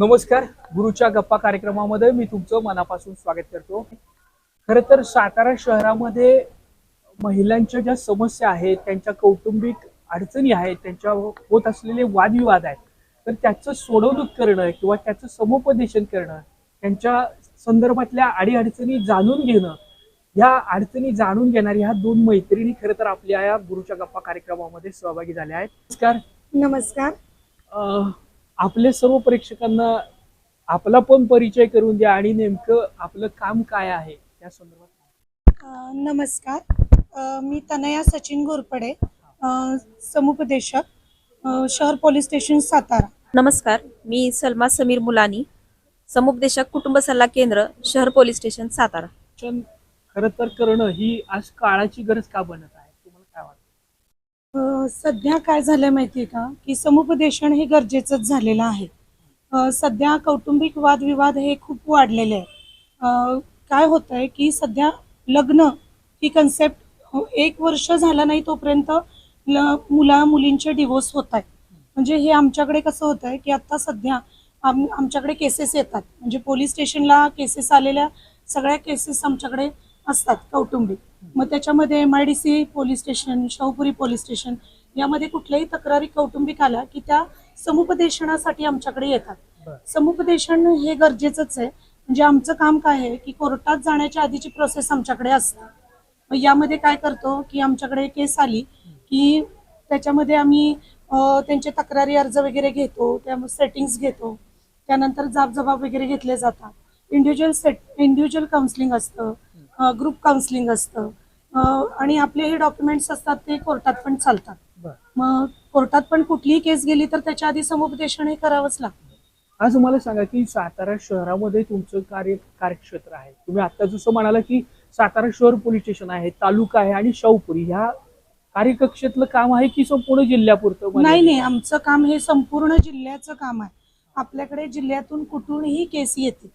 नमस्कार गुरुच्या गप्पा कार्यक्रमामध्ये मी तुमचं मनापासून स्वागत करतो. खरं तर सातारा शहरामध्ये महिलांच्या ज्या समस्या आहेत त्यांच्या कौटुंबिक अडचणी आहेत त्यांच्या होत असलेले वादविवाद आहेत तर त्याचं सोडवणूक करणं किंवा त्याचं समुपदेशन करणं त्यांच्या संदर्भातल्या अडीअडचणी जाणून घेणं ह्या अडचणी जाणून घेणाऱ्या ह्या दोन मैत्रिणी खरं तर आपल्या या गुरुच्या गप्पा कार्यक्रमामध्ये सहभागी झाल्या आहेत. नमस्कार. नमस्कार. अं, आपल्या सर्व प्रेक्षकांना आपला पण परिचय करून द्या आणि नेमकं आपलं काम काय आहे त्या संदर्भात. नमस्कार. मी तनया सचिन घोरपडे समुपदेशक शहर पोलीस स्टेशन सातारा. नमस्कार. मी सलमा समीर मुलानी समुपदेशक कुटुंब सल्ला केंद्र शहर पोलीस स्टेशन सातारा. खरं तर करणं ही आज काळाची गरज का बनत आहे तुम्हाला काय वाटतं अ, सध्या काय झालं माहिती आहे का? की समुपदेशन हे गरजेचंच झालेलं आहे. सध्या कौटुंबिक वादविवाद हे खूप वाढलेले आहे काय होत आहे की सध्या लग्न ही कन्सेप्ट एक वर्ष झालं नाही तोपर्यंत मुला मुलींचे डिवोर्स होत आहेत. म्हणजे हे आमच्याकडे कसं होत आहे की आता सध्या आम आमच्याकडे केसेस येतात. म्हणजे पोलीस स्टेशनला केसेस आलेल्या सगळ्या केसेस आमच्याकडे असतात कौटुंबिक. मग त्याच्यामध्ये M I D C police station Shahupuri police station यामध्ये कुठल्याही तक्रारी कौटुंबिक आल्या की त्या समुपदेशनासाठी आमच्याकडे येतात. समुपदेशन हे गरजेचंच आहे. म्हणजे आमचं काम काय आहे की कोर्टात जाण्याच्या आधीची प्रोसेस आमच्याकडे असते. मग यामध्ये काय करतो की आमच्याकडे केस आली की त्याच्यामध्ये आम्ही त्यांचे तक्रारी अर्ज वगैरे घेतो त्या सेटिंग्स घेतो. त्यानंतर जाबजबाब वगैरे घेतले जातात. इंडिव्हिज्युअल सेट इंडिव्हिज्युअल काउन्सिलिंग असतं. ग्रुप काउन्सिलिंग असतं. आणि आपले हे डॉक्युमेंट्स असतात ते कोर्टात पण चालतात. मग कोर्टात पण कुठलीही केस गेली तर त्याच्या आधी समुपदेशन हे करावंच लागतं. आज मला सांगा की सातारा शहरामध्ये तुमचं कार्य कार्यक्षेत्र आहे. तुम्ही आता जसं म्हणाला की सातारा शहर पोलीस स्टेशन आहे तालुका आहे आणि शाहूपुरी. ह्या कार्यकक्षेतलं काम आहे की संपूर्ण जिल्ह्यापुरतं नाही नाही. आमचं काम हे संपूर्ण जिल्ह्याचं काम आहे. आपल्याकडे जिल्ह्यातून कुठूनही केस येते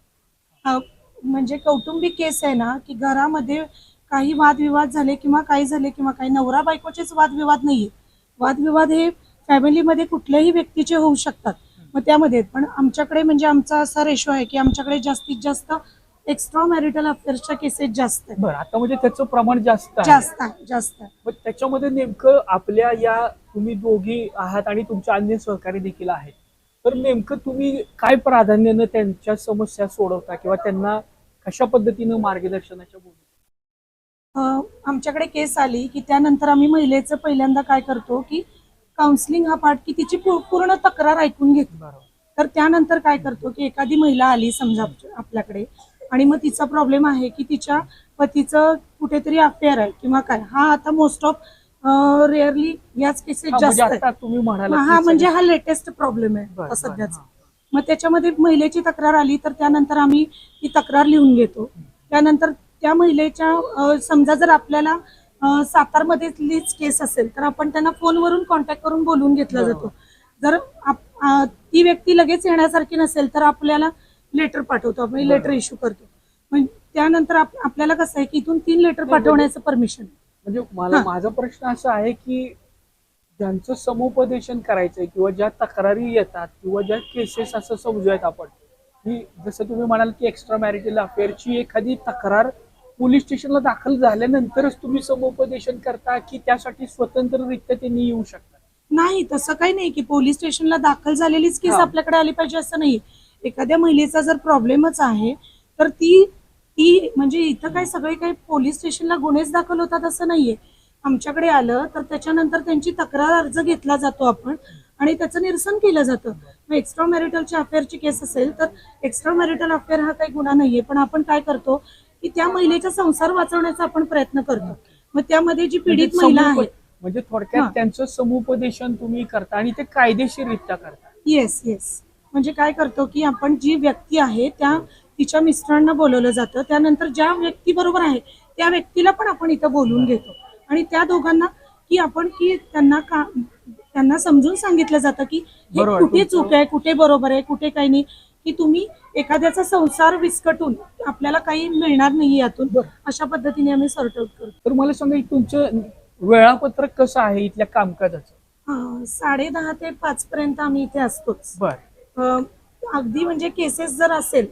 म्हणजे कौटुंबिक केस आहे ना की घरामध्ये काही वादविवाद झाले किंवा काही झाले किंवा काही नवरा बायकोचेच वादविवाद नाहीये. वादविवाद हे फॅमिलीमध्ये कुठल्याही व्यक्तीचे होऊ शकतात. मग त्यामध्ये पण आमच्याकडे म्हणजे आमचा असा रेशो आहे की आमच्याकडे जास्तीत जास्त एक्स्ट्रा मॅरिटल अफेअर्सच्या केसेस जास्त आहेत. बरं आता म्हणजे त्याचं प्रमाण जास्त आहे. जास्त आहे जास्त आहे. मग त्याच्यामध्ये नेमकं आपल्या या तुम्ही दोघी आहात आणि तुमच्या अन्य सहकारी देखील आहेत. तर नेमकं तुम्ही काय प्राधान्यानं त्यांच्या समस्या सोडवता किंवा त्यांना कशा पद्धतीनं मार्गदर्शनाच्या भूमिका आमच्याकडे केस आली की त्यानंतर आम्ही महिलेचं पहिल्यांदा काय करतो की काउन्सिलिंग हा पार्ट की तिची पूर्ण तक्रार ऐकून घेतो. बरोबर. तर त्यानंतर काय करतो की एखादी महिला आली समजा आप- आपल्याकडे आणि मग तिचा प्रॉब्लेम आहे की तिच्या पतीचं कुठेतरी अफेअर आहे किंवा काय. हा आता मोस्ट ऑफ रेअरली याच केसेस जास्त म्हणजे तुम्ही म्हणाला हा म्हणजे हा लेटेस्ट प्रॉब्लेम आहे सध्याचा. मग त्याच्यामध्ये महिलेची तक्रार आली तर त्यानंतर आम्ही ती तक्रार लिहून घेतो त्यानंतर त्या महिलेच्या समजा जर आपल्याला सातारमध्येलीच केस असेल तर आपण त्यांना फोनवरून कॉन्टॅक्ट करून बोलवून घेतला. जातो जर ती व्यक्ती लगेच येण्यासारखी नसेल तर आपल्याला लेटर पाठवतो आपण. लेटर इश्यू करतो त्यानंतर आप- आपल्याला कसं आहे की इथून तीन लेटर पाठवण्याचं परमिशन म्हणजे मला. माझा प्रश्न असा आहे की ज्यांचं समुपदेशन करायचंय किंवा ज्या तक्रारी येतात किंवा ज्या केसेस असं समजूयात आपण की जसं तुम्ही म्हणाल की एक्स्ट्रा मॅरिटल अफेअरची एखादी तक्रार पोलीस स्टेशनला दाखल झाल्यानंतरच तुम्ही समुपदेशन करता की त्यासाठी स्वतंत्ररित्या त्यांनी येऊ शकतात नाही तसं काही नाही की पोलीस स्टेशनला दाखल झालेलीच केस हा. आपल्याकडे आली पाहिजे असं नाही. एखाद्या महिलेचा जर प्रॉब्लेमच आहे तर ती ती म्हणजे इथं काय सगळे काही पोलीस स्टेशनला गुन्हेच दाखल होतात असं नाहीये. आमच्याकडे आलं तर त्याच्यानंतर त्यांची तक्रार अर्ज घेतला जातो आपण आणि त्याचं निरसन केलं जातं. मग एक्स्ट्रा मॅरिटलच्या अफेअरची केस असेल तर एक्स्ट्रा मॅरिटल अफेअर हा काही गुन्हा नाहीये. पण आपण काय करतो की त्या महिलेचा संसार वाचवण्याचा आपण प्रयत्न करतो. मग त्यामध्ये जी पीडित म्हणजे महिला समुप- आहे म्हणजे थोडक्यात. त्यांचं समुपदेशन तुम्ही करता आणि ते कायदेशीररित्या करता. येस येस म्हणजे काय करतो की आपण जी व्यक्ती आहे त्या तिच्या मिस्टरांना बोलवलं जातं. त्यानंतर ज्या व्यक्ती बरोबर आहे त्या व्यक्तीला पण आपण इथं बोलून घेतो. आणि त्या दोघांना की आपण की त्यांना का त्यांना समजून सांगितलं जातं की हे कुठे चूक आहे कुठे बरोबर आहे कुठे काही नाही की तुम्ही एखाद्याचा संसार विस्कटून आपल्याला काही मिळणार नाही यातून. अशा पद्धतीने आम्ही सॉर्ट आउट करतो. तर मला सांगा तुमचं वेळापत्रक कसं आहे इथल्या कामकाजाचं? साडे दहा ते पाच पर्यंत आम्ही इथे असतोच. अगदी म्हणजे केसेस जर असेल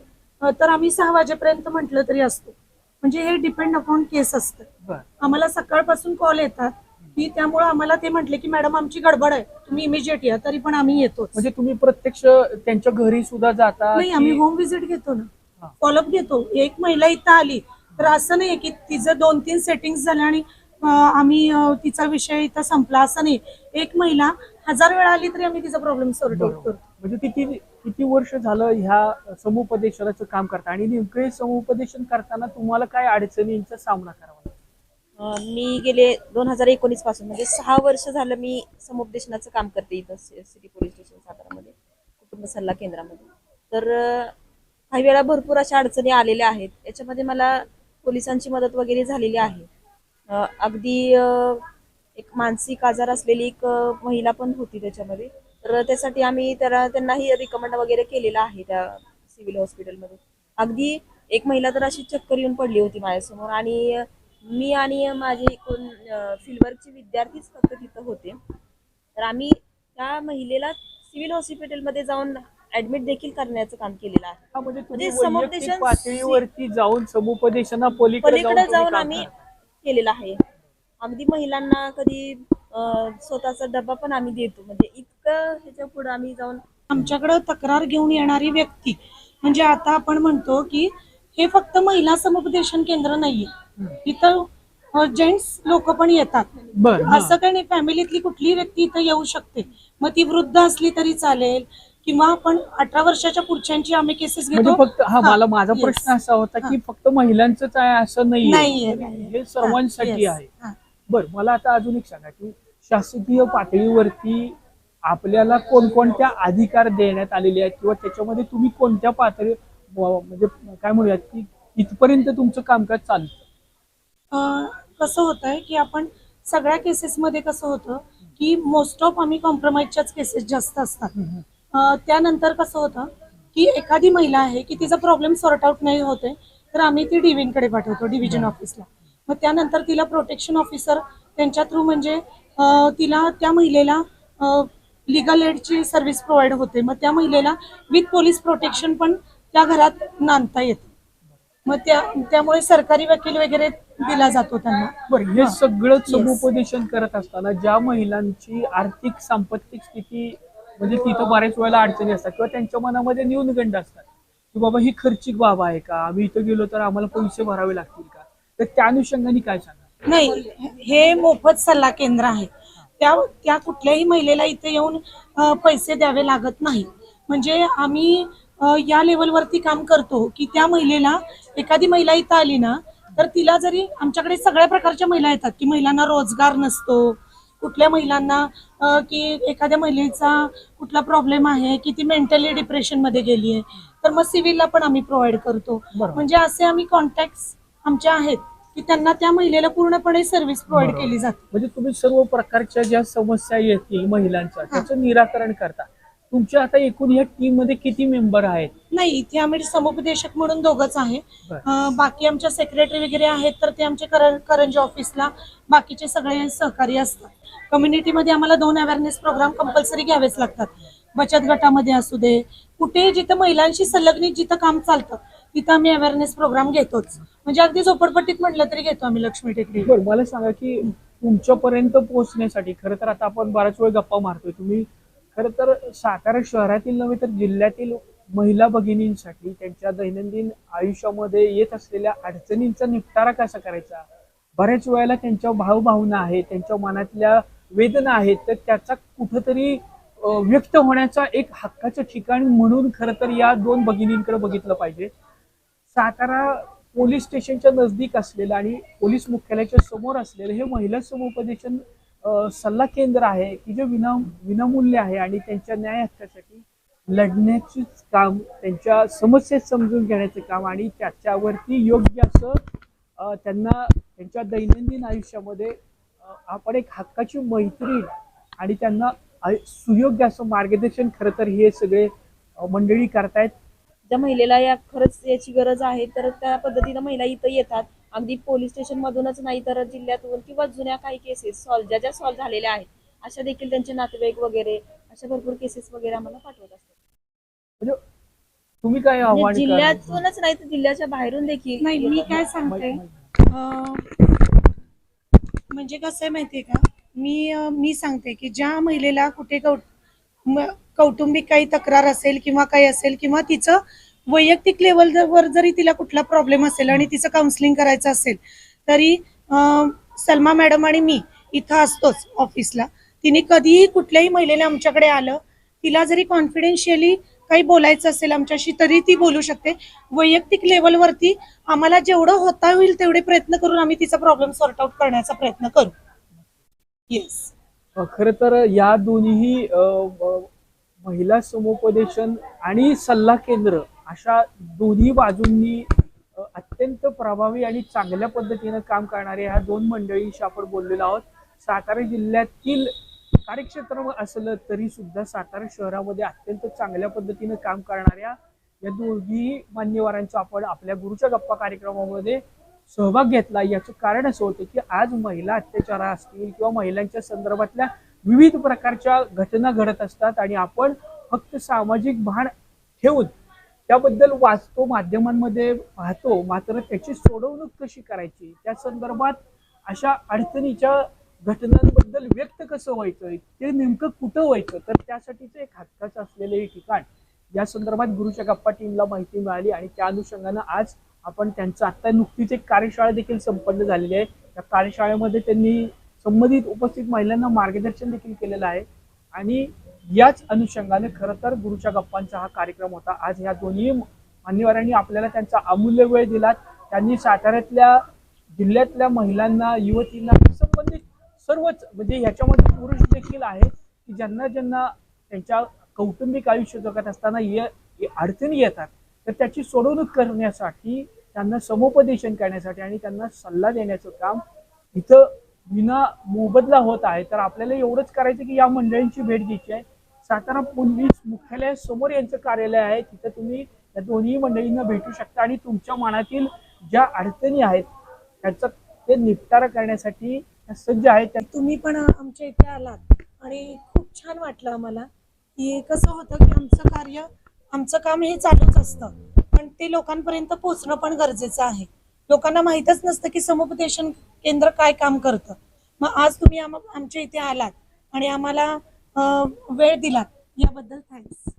तर आम्ही सहा वाजेपर्यंत म्हटलं तरी असतो. म्हणजे हे डिपेंड अपॉन केस असतं. आम्हाला सकाळपासून कॉल येतात. की त्यामुळे आम्हाला ते म्हटले की मॅडम आमची गडबड आहे. तुम्ही इमिजिएट या तरी पण आम्ही येतो म्हणजे तुम्ही प्रत्यक्ष त्यांच्या घरी सुद्धा जाता नाही आम्ही होम विजिट घेतो. ना. फॉलोअप घेतो. एक महिला इथं आली तर असं नाही की तिचं दोन तीन सेटिंग झाल्या आणि आम्ही तिचा विषय इथं संपला. असं नाही. एक महिला हजार वेळा आली तरी आम्ही तिचा प्रॉब्लेम सॉर्ट आउट बरोबर. करतो. म्हणजे किती किती वर्ष झालं ह्या समुपदेशनाचं काम करता? आणि नेमके समुपदेशन करताना तुम्हाला काय अडचणींचा सामना करावा लागतो? मी गेले दोन हजार एकोणीसपासून म्हणजे सहा वर्ष झालं मी समुपदेशनाचं काम करते इथं सिटी पोलीस स्टेशन सातारामध्ये कुटुंब सल्ला केंद्रामध्ये. तर काही वेळा भरपूर अशा अडचणी आलेल्या आहेत. याच्यामध्ये मला पोलिसांची मदत वगैरे झालेली आहे. अगदी एक मानसिक आजार असलेली एक महिला पण होती त्याच्यामध्ये. तर त्यासाठी आम्ही त्याला त्यांनाही रिकमेंड वगैरे केलेला आहे त्या सिव्हिल हॉस्पिटलमध्ये अगदी एक महिला तर अशी चक्कर येऊन पडली होती माझ्यासमोर आणि मी आणि माझे एकूण फिल्डवर्कचे विद्यार्थीच फक्त तिथं होते. तर आम्ही त्या महिलेला सिव्हिल हॉस्पिटलमध्ये जाऊन ऍडमिट देखील करण्याचं काम केलेलं आहे. म्हणजे म्हणजे समुपदेशन पातळीवरती जाऊन समुपदेशना पलीकडे जाऊन आम्ही. केलेलं आहे. अगदी महिलांना कधी स्वतःचा डबा पण आम्ही देतो म्हणजे इतकं ह्याच्या पुढे आम्ही जाऊन आमच्याकडे तक्रार घेऊन येणारी व्यक्ती म्हणजे आता आपण म्हणतो की हे फक्त महिला समुपदेशन केंद्र नाहीये इथं जेंट्स लोक पण येतात. असं काही नाही फॅमिलीतली कुठलीही व्यक्ती इथं येऊ शकते मग ती वृद्ध असली तरी चालेल किंवा आपण अठरा वर्षाच्या पुढच्यांची आम्ही केसेस म्हणजे घेतो फक्त हा मला माझा. प्रश्न असा होता की फक्त महिलांचंच आहे असं नाहीये. हे सर्वांसाठी. आहे. बर मला आता अजून एक सांगा की शासकीय पातळीवरती आपल्याला कोणकोणत्या अधिकार देण्यात आलेले आहेत किंवा त्याच्यामध्ये तुम्ही कोणत्या पातळी म्हणजे काय म्हणूयात की इथपर्यंत तुमचं कामकाज चालतं? कसं होत आहे की आपण सगळ्या केसेसमध्ये कसं होतं की मोस्ट ऑफ आम्ही कॉम्प्रोमाइजच्याच केसेस जास्त असतात. त्यानंतर कसं होतं की एखादी महिला आहे की तिचा प्रॉब्लेम सॉर्ट आउट नाही होते तर आम्ही ती डिव्हिजनकडे पाठवतो डिव्हिजन ऑफिसला मग त्यानंतर तिला प्रोटेक्शन ऑफिसर त्यांच्या थ्रू म्हणजे तिला त्या महिलेला लिगल एडची सर्व्हिस प्रोव्हाइड होते. मग त्या महिलेला विथ पोलीस प्रोटेक्शन पण त्या घरात नांदता येतं. मग त्या त्यामुळे सरकारी वकील वगैरे दिला जातो त्यांना. बरं हे. सगळं. समुपदेशन करत असताना ज्या महिलांची आर्थिक सांपत्तिक स्थिती म्हणजे तिथं बऱ्याच वेळेला अडचणी असतात किंवा त्यांच्या मनामध्ये न्यूनगंड असतात. की बाबा ही खर्चिक बाब आहे का? आम्ही इथं गेलो तर आम्हाला पैसे भरावे लागतील का? तर त्या अनुषंगाने काय सांगा नाही हे मोफत सल्ला केंद्र आहे. त्या त्या कुठल्याही महिलेला इथे येऊन पैसे द्यावे लागत नाही. म्हणजे आम्ही या लेवलवरती काम करतो की त्या महिलेला एखादी महिला इथं आली ना तर तिला जरी आमच्याकडे सगळ्या प्रकारच्या महिला येतात की महिलांना रोजगार नसतो कुठल्या महिलांना की एखाद्या महिलेचा कुठला प्रॉब्लेम आहे की ती मेंटली डिप्रेशनमध्ये गेली आहे तर मग सिव्हिलला पण आम्ही प्रोव्हाइड करतो. म्हणजे असे आम्ही कॉन्टॅक्ट आमचे आहेत. की त्यांना त्या महिलेला पूर्णपणे सर्व्हिस प्रोव्हाइड. केली जाते. म्हणजे तुम्ही सर्व प्रकारच्या ज्या समस्या येतील महिलांच्या त्याचं निराकरण करता. तुमच्या आता एकूण या टीममध्ये किती मेंबर आहेत? नाही इथे आम्ही समुपदेशक म्हणून दोघच आहे. अं, बाकी आमच्या सेक्रेटरी वगैरे आहेत तर ते आमचे कर करंजी ऑफिसला बाकीचे सगळे सहकारी असतात. कम्युनिटीमध्ये आम्हाला दोन अवेअरनेस प्रोग्राम कंपल्सरी घ्यावेच लागतात. बचत गटामध्ये असू दे कुठे जिथं महिलांशी संलग्नित जिथं काम चालतं तिथं आम्ही अवेअरनेस प्रोग्राम घेतोच. म्हणजे अगदी झोपडपट्टीत म्हटलं तरी घेतो आम्ही लक्ष्मी टेकडी. बरं मला सांगा की तुमच्यापर्यंत पोहोचण्यासाठी खरं तर आता आपण बराच वेळ गप्पा मारतोय. तुम्ही खरं तर सातारा शहरातील नव्हे तर जिल्ह्यातील महिला भगिनींसाठी त्यांच्या दैनंदिन आयुष्यामध्ये येत असलेल्या अडचणींचा निपटारा कसा करायचा? बऱ्याच वेळेला त्यांच्या भावभावना आहेत त्यांच्या मनातल्या वेदना आहेत तर त्याचा कुठंतरी व्यक्त होण्याचा एक हक्काचं ठिकाण म्हणून खरं तर या दोन भगिनींकडे बघितलं पाहिजे. सातारा पोलीस स्टेशनच्या नजदीक असलेलं आणि पोलीस मुख्यालयाच्या समोर असलेलं हे महिला समुपदेशन सल्ला केंद्र आहे की जे विना विनामूल्य आहे आणि त्यांच्या न्याय हक्कासाठी लढण्याचीच काम त्यांच्या समस्या समजून घेण्याचं काम आणि त्याच्यावरती योग्य असं त्यांना त्यांच्या दैनंदिन आयुष्यामध्ये आपण एक हक्काची मैत्रीण आणि त्यांना सुयोग्य असं मार्गदर्शन खरं तर हे सगळे मंडळी करतायत. ज्या महिलेला या खरंच याची गरज आहे तर त्या पद्धतीनं महिला इथं येतात. अगदी पोलीस स्टेशन मधूनच नाही तर जिल्ह्यातून किंवा जुन्या काही केसेस सॉल्व्ह ज्या ज्या सॉल्व्ह झालेल्या आहेत अशा देखील त्यांचे नातेवाईक वगैरे अशा भरपूर केसेस वगैरे आम्हाला पाठवत असतात. तुम्ही काय आव्हान म्हणजे? जिल्ह्यातूनच नाही तर जिल्ह्याच्या बाहेरून देखील नाही मी. काय सांगते? म्हणजे कसं आहे माहितीये का? मी मी सांगते की ज्या महिलेला कुठे कौ कौटुंबिक काही तक्रार असेल किंवा काही असेल किंवा तिचं वैयक्तिक लेवलवर जरी तिला कुठला प्रॉब्लेम असेल आणि तिचं काउन्सिलिंग करायचं असेल तरी सलमा मॅडम आणि मी इथं असतोच ऑफिसला. तिने कधीही कुठल्याही महिलेने आमच्याकडे आलं तिला जरी कॉन्फिडेन्शियली काही बोलायचं असेल आमच्याशी तरी ती बोलू शकते. वैयक्तिक लेवलवरती आम्हाला जेवढं होता होईल तेवढे प्रयत्न करून आम्ही तिचा प्रॉब्लेम सॉर्ट आउट करण्याचा प्रयत्न करू. येस खर तर या दोन्ही महिला समुपदेशन आणि सल्ला केंद्र अशा दोन्ही बाजूंनी अत्यंत प्रभावी आणि चांगल्या पद्धतीनं काम करणाऱ्या ह्या दोन मंडळींशी आपण बोललेलो आहोत. सातारा जिल्ह्यातील कार्यक्षेत्र असलं तरी सुद्धा सातारा शहरामध्ये अत्यंत चांगल्या पद्धतीनं काम करणाऱ्या या दोघी मान्यवरांच्या आपण आपल्या गुरुच्या गप्पा कार्यक्रमामध्ये सहभाग घेतला. याचं कारण असं होतं की आज महिला अत्याचार असतील किंवा महिलांच्या संदर्भातल्या विविध प्रकारच्या घटना घडत असतात आणि आपण फक्त सामाजिक भान ठेवून त्याबद्दल वाचतो माध्यमांमध्ये पाहतो मात्र त्याची सोडवणूक कशी करायची? त्या संदर्भात अशा अडचणीच्या घटनांबद्दल व्यक्त कसं व्हायचं? ते नेमकं कुठं व्हायचं? तर त्यासाठीचं एक हक्काचं असलेलं हे ठिकाण. या संदर्भात गुरुच्या गप्पा टीमला माहिती मिळाली आणि त्या अनुषंगानं आज आपण त्यांचं आता नुकतीच एक कार्यशाळा देखील संपन्न झालेली आहे. त्या कार्यशाळेमध्ये त्यांनी संबंधित उपस्थित महिलांना मार्गदर्शन देखील केलेलं आहे. आणि याच अनुषंगाने खरं तर गुरुच्या गप्पांचा हा कार्यक्रम होता. आज ह्या दोन्ही मान्यवरांनी आपल्याला त्यांचा अमूल्य वेळ दिला. त्यांनी साताऱ्यातल्या जिल्ह्यातल्या महिलांना युवतींना संबंधित सर्वच म्हणजे ह्याच्यामध्ये पुरुष देखील आहेत की ज्यांना ज्यांना त्यांच्या कौटुंबिक आयुष्य जगत असताना ये अडचणी येतात तर त्याची सोडवणूक करण्यासाठी त्यांना समुपदेशन करण्यासाठी आणि त्यांना सल्ला देण्याचं काम इथं विना मोबदला होत आहे. तर आपल्याला एवढंच करायचं की या मंडळींची भेट घ्यायची आहे. सातारा पोलीस मुख्यालयासमोर यांचं कार्यालय आहे. तिथं तुम्ही या दोन्ही मंडळींना भेटू शकता आणि तुमच्या मनातील ज्या अडचणी आहेत त्याचा ते निपटारा करण्यासाठी सज्ज आहेत. त्या तुम्ही पण आमच्या इथे आलात आणि खूप छान वाटलं आम्हाला की कसं होतं की आमचं कार्य आमचं काम हे चालूच असतं. पण ते लोकांपर्यंत पोहोचणं पण गरजेचं आहे. लोकांना माहीतच नसतं की समुपदेशन केंद्र काय काम करतं. मग आज तुम्ही आम- आमच्या इथे आलात आणि आम्हाला वेळ दिलात. याबद्दल थँक्स